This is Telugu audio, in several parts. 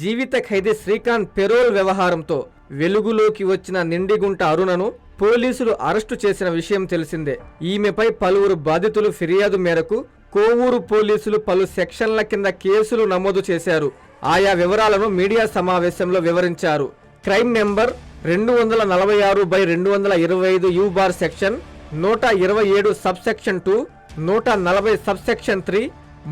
జీవిత ఖైదీ శ్రీకాంత్ పెరోల్ వ్యవహారంతో వెలుగులోకి వచ్చిన నిండిగుంట అరుణను పోలీసులు అరెస్టు చేసిన విషయం తెలిసిందే. ఈమెపై పలువురు బాధితులు ఫిర్యాదు మేరకు కోవూరు పోలీసులు పలు సెక్షన్ల కింద కేసులు నమోదు చేశారు. ఆయా వివరాలను మీడియా సమావేశంలో వివరించారు. క్రైమ్ నెంబర్ రెండు వందల నలభై ఆరు బై రెండు వందల ఇరవై ఐదు యూ బార్ సెక్షన్ నూట ఇరవై ఏడు సబ్ సెక్షన్ టూ నూట నలభై సబ్ సెక్షన్ త్రీ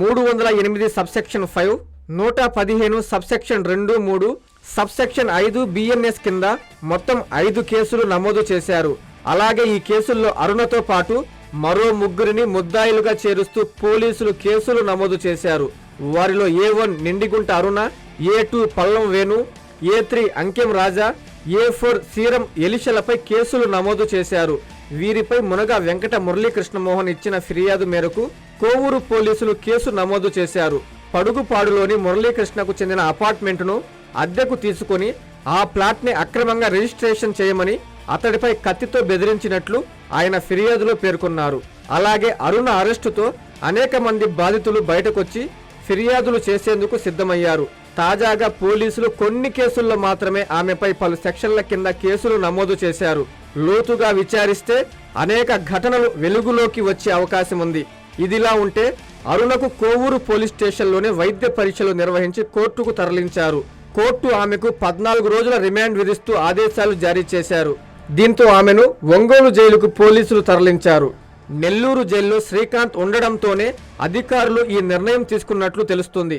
మూడు వందల ఎనిమిది సబ్ సెక్షన్ ఫైవ్ నూట పదిహేను సబ్ సెక్షన్ రెండు మూడు సబ్ సెక్షన్ ఐదు బిఎన్ఎస్ కింద మొత్తం ఐదు కేసులు నమోదు చేశారు. అలాగే ఈ కేసుల్లో అరుణతో పాటు మరో ముగ్గురిని ముద్దాయిలుగా చేరుస్తూ పోలీసులు కేసులు నమోదు చేశారు. వారిలో A one Nindigunta Aruna A two Pallam Venu A three Ankem Raja A four Seeram ఎలిషలపై కేసులు నమోదు చేశారు. వీరిపై మునగ వెంకట మురళీకృష్ణమోహన్ ఇచ్చిన ఫిర్యాదు మేరకు కోవూరు పోలీసులు కేసు నమోదు చేశారు. పడుగుపాడులోని మురళీకృష్ణకు చెందిన అపార్ట్మెంటును అద్దెకు తీసుకొని ఆ ప్లాట్ని అక్రమంగా రిజిస్ట్రేషన్ చేయమని అతడిపై కత్తితో బెదిరించినట్లు ఆయన ఫిర్యాదులో పేర్కొన్నారు. అలాగే అరుణ అరెస్టుతో అనేక మంది బాధితులు బయటకొచ్చి ఫిర్యాదులు చేసేందుకు సిద్ధమయ్యారు. తాజాగా పోలీసులు కొన్ని కేసుల్లో మాత్రమే ఆమెపై పలు సెక్షన్ల కింద కేసులు నమోదు చేశారు. లోతుగా విచారిస్తే అనేక ఘటనలు వెలుగులోకి వచ్చే అవకాశం ఉంది ఇదిలా ఉంటే అరుణకు కోవూరు పోలీస్ స్టేషన్లోనే వైద్య పరీక్షలు నిర్వహించి కోర్టుకు తరలించారు. కోర్టు ఆమెకు పద్నాలుగు రోజుల రిమాండ్ విధిస్తూ ఆదేశాలు జారీ చేశారు. దీంతో ఆమెను ఒంగోలు జైలుకు పోలీసులు తరలించారు. నెల్లూరు జైల్లో శ్రీకాంత్ ఉండడంతోనే అధికారులు ఈ నిర్ణయం తీసుకున్నట్లు తెలుస్తుంది.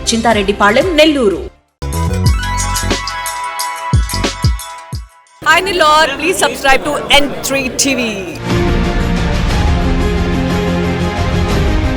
Chintareddypalem Nellore Hi Nilor, please subscribe to N3 TV.